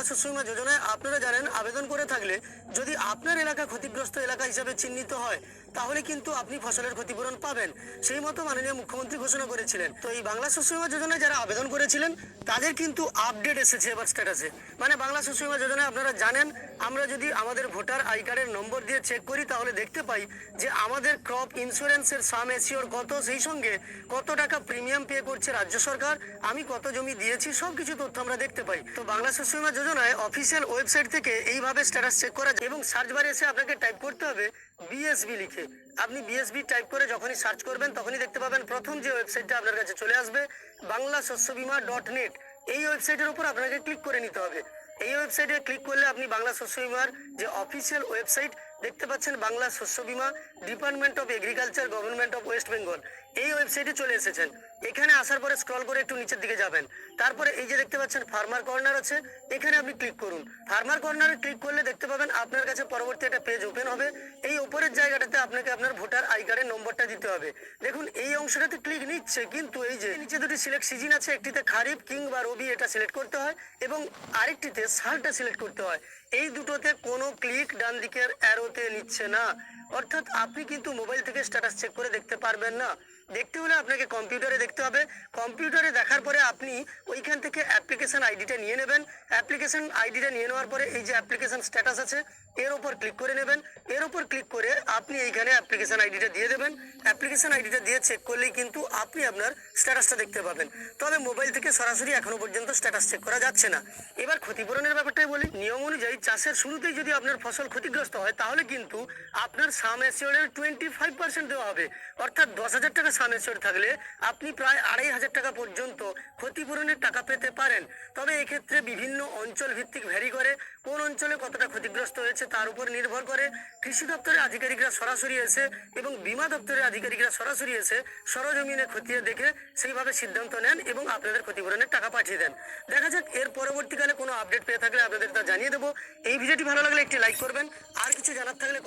বাংলা শস্য বীমা যোজনায় আপনারা জানেন, আবেদন করে থাকলে যদি আপনার এলাকা ক্ষতিগ্রস্ত এলাকা হিসাবে চিহ্নিত হয় তাহলে কিন্তু আপনি ফসলের ক্ষতিপূরণ পাবেন। সেই মতো মাননীয় মুখ্যমন্ত্রী ঘোষণা করেছিলেন। তো এই বাংলা শস্য বীমা যোজনায় যারা আবেদন করেছিলেন, তাদের কিন্তু আপডেট এসেছে এবার স্ট্যাটাসে মানে বাংলা শস্য বীমা যোজনায় আপনারা জানেন, আমরা যদি আমাদের ভোটার আই কার্ডের নম্বর দিয়ে চেক করি, তাহলে দেখতে পাই যে আমাদের ক্রপ ইন্স্যুরেন্সের সাম এসিওর কত, সেই সঙ্গে কত টাকা প্রিমিয়াম পে করছে রাজ্য সরকার, আমি কত জমি দিয়েছি সব কিছু তথ্য আমরা দেখতে পাই। তো বাংলা শস্য বীমা যোজনায় অফিসিয়াল ওয়েবসাইট থেকে এইভাবে স্ট্যাটাস চেক করা যায় এবং সার্চ বারে এসে আপনাকে টাইপ করতে হবে বিএসবি লিখে। আপনি বিএসবি টাইপ করে যখনই সার্চ করবেন, তখনই দেখতে পাবেন প্রথম যে ওয়েবসাইটটা আপনার কাছে চলে আসবে বাংলা শস্য বিমা ডট নেট এই ওয়েবসাইটের উপর আপনাকে ক্লিক করে নিতে হবে। এই ওয়েবসাইটে ক্লিক করলে আপনি বাংলা শস্য বিমার যে অফিসিয়াল ওয়েবসাইট দেখতে পাচ্ছেন বাংলা শস্য বীমা department of agriculture, government of West Bengal. এই ওয়েবসাইটে চলে এসেছেন। এখানে আসার পরে স্ক্রল করে একটু নিচের দিকে যাবেন। তারপরে এই যে দেখতে পাচ্ছেন ফার্মার কর্নার আছে, এখানে আপনি ক্লিক করুন। ফার্মার কর্নারে ক্লিক করলে দেখতে পাবেন আপনার কাছে পরবর্তী একটা পেজ ওপেন হবে। এই উপরের জায়গাটাতে আপনাকে আপনার ভোটার আই কার্ডের নম্বরটা দিতে হবে। দেখুন, এই অংশটাতে ক্লিক নিচ্ছে, কিন্তু এই যে নিচে দুটি সিলেক্ট সিজন আছে, একটিতে খারিফ কিং বা রবি এটা সিলেক্ট করতে হয় এবং আরেকটিতে সালটা সিলেক্ট করতে হয়। এই দুটোতে কোনো ক্লিক ডান দিকের অ্যারোতে নিচ্ছে না। অর্থাৎ আপনি কিন্তু মোবাইল থেকে স্ট্যাটাস চেক করে দেখতে পারবেন না। দেখতে হলে আপনাকে কম্পিউটারে দেখতে হবে। কম্পিউটারে দেখার পরে আপনি ওইখান থেকে অ্যাপ্লিকেশন আইডিটা নিয়ে নেবেন। অ্যাপ্লিকেশন আইডিটা নিয়ে নেওয়ার পরে এই যে অ্যাপ্লিকেশন স্ট্যাটাস আছে, এর ওপর ক্লিক করে নেবেন। এর ওপর ক্লিক করে আপনি এইখানে অ্যাপ্লিকেশন আইডিটা দিয়ে দেবেন। অ্যাপ্লিকেশন আইডিটা দিয়ে চেক করলেই কিন্তু আপনি আপনার স্ট্যাটাসটা দেখতে পাবেন। তবে মোবাইল থেকে সরাসরি এখনও পর্যন্ত স্ট্যাটাস চেক করা যাচ্ছে না। এবার ক্ষতিপূরণের ব্যাপারটাই বলি। নিয়ম অনুযায়ী চাষের শুরুতেই যদি আপনার ফসল ক্ষতিগ্রস্ত হয়, তাহলে কিন্তু আপনার সাম এসিওরের টোয়েন্টি ফাইভ পার্সেন্ট দেওয়া হবে। অর্থাৎ দশ হাজার টাকা সাম এসিওর থাকলে আপনি প্রায় আড়াই হাজার টাকা পর্যন্ত ক্ষতিপূরণের টাকা পেতে পারেন। তবে এক্ষেত্রে বিভিন্ন অঞ্চল ভিত্তিক ভ্যারি করে কোন অঞ্চলে কতটা ক্ষতিগ্রস্ত হয়েছে তার উপর নির্ভর করে কৃষি দপ্তরের আধিকারিকরা সরাসরি এসে এবং বীমা দপ্তরের আধিকারিকরা সরাসরি এসে সরজমিনে খতিয়ে দেখে সেইভাবে সিদ্ধান্ত নেন এবং আপনাদের ক্ষতিপূরণের টাকা পাঠিয়ে দেন। দেখা যাক, এর পরবর্তীকালে কোনো আপডেট পেয়ে থাকলে আপনাদের তা জানিয়ে দেবো। এই ভিডিওটি ভালো লাগলে একটি লাইক করবেন। আর কিছু জানার থাকলে